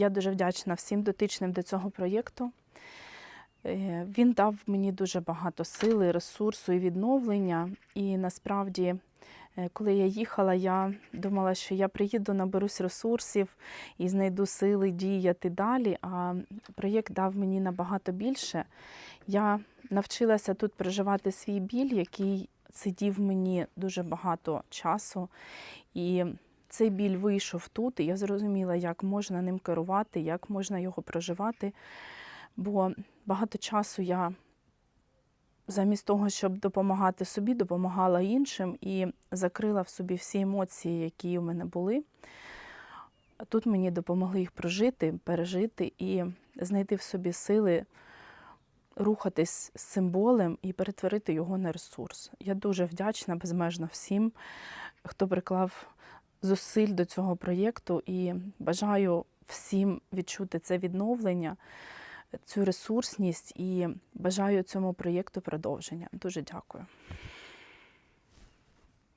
Я дуже вдячна всім дотичним до цього проєкту. Е, Він дав мені дуже багато сили, ресурсу і відновлення. І насправді, е, коли я їхала, я думала, що я приїду, наберусь ресурсів і знайду сили діяти далі. А проєкт дав мені набагато більше. Я навчилася тут проживати свій біль, який сидів мені дуже багато часу. І цей біль вийшов тут, і я зрозуміла, як можна ним керувати, як можна його проживати. Бо багато часу я замість того, щоб допомагати собі, допомагала іншим і закрила в собі всі емоції, які у мене були. Тут мені допомогли їх прожити, пережити і знайти в собі сили рухатись з цим болем і перетворити його на ресурс. Я дуже вдячна безмежно всім, хто приклав зусиль до цього проєкту і бажаю всім відчути це відновлення, цю ресурсність і бажаю цьому проєкту продовження. Дуже дякую.